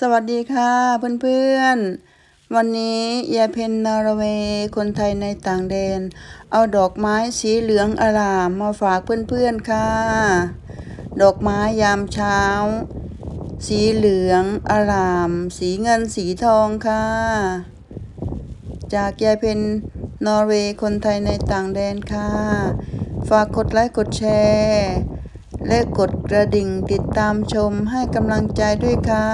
สวัสดีค่ะเพื่อนๆ วันนี้ยายเพนนอร์เวย์คนไทยในต่างแดน เอาดอกไม้สีเหลืองอารามมาฝากเพื่อนๆค่ะ ดอกไม้ยามเช้า สีเหลืองอาราม สีเงินสีทองค่ะ จากยายเพนนอร์เวย์คนไทยในต่างแดนค่ะ ฝากกดไลค์กดแชร์ และกดกระดิ่งติดตามชมให้กำลังใจด้วยค่ะ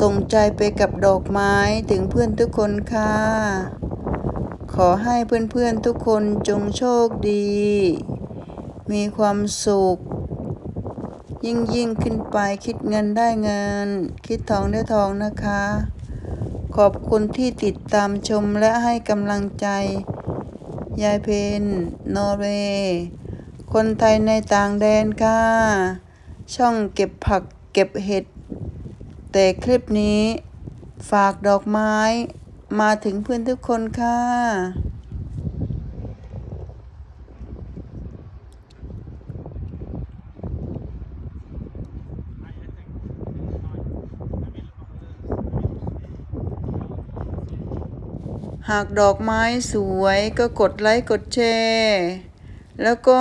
ส่งใจไปกับดอกไม้ถึงเพื่อนทุกคนค่ะ ขอให้เพื่อนๆทุกคนจงโชคดี มีความสุข ยิ่งยิ่งขึ้นไปคิดเงินได้เงิน คิดทองได้ทองนะคะ ขอบคุณที่ติดตามชมและให้กำลังใจ ยายเพนนอร์เวย์ คนไทยในต่างแดนค่ะ ช่องเก็บผักเก็บเห็ด แต่คลิปนี้ ฝากดอกไม้มาถึงเพื่อนทุกคนค่ะ หากดอกไม้สวยก็กดไลค์กดแชร์ แล้วก็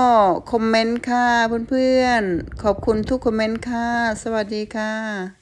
คอมเมนต์ค่ะเพื่อนๆ ขอบคุณทุกคอมเมนต์ค่ะ สวัสดีค่ะ